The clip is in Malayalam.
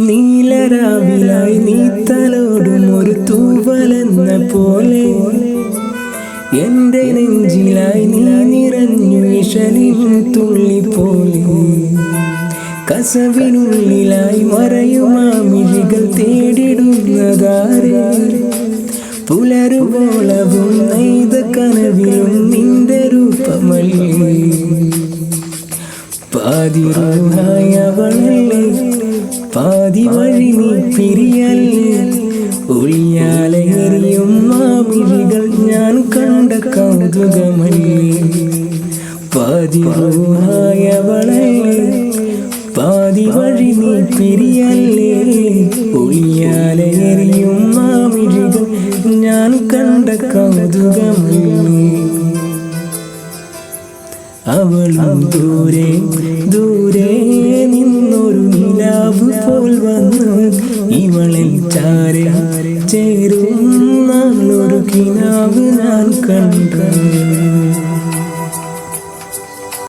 നീലരാവിലായി നീ തലോടും ഒരു തൂവലെന്ന പോലെ. എന്റെ നെഞ്ചിലായി നീ നിറഞ്ഞു വിഷലിൻ തുള്ളി പോലെ. കസവിനുള്ളിലായി മറയുമാമിഴികൾ തേടിടുന്നതാരെ. പുലരുവോളവും നെയ്ത കനവിലും നിന്റെ രൂപമല്ലേ. പാതിരുഹായവളല്ലേ പാതി വഴി നീ പിരിയൽ. ഒളിയാലെറിയും മാമിഴികൾ ഞാൻ കണ്ട കൗതുകമല്ലേ. പാതിരുഹായവളല്ലേ പാതി വഴി നീ പിരിയല്ലേ ഒളിയാലെറിയും മാമിഴികൾ ഞാൻ കണ്ട കൗതുകമല്ലേ. അവളും ദൂരെ ദൂരെ പോൽ വന്നു. ഇവളിൽ ചാരെ ചേരും. നാളൊരു കിനാവ് ഞാൻ കണ്ടു.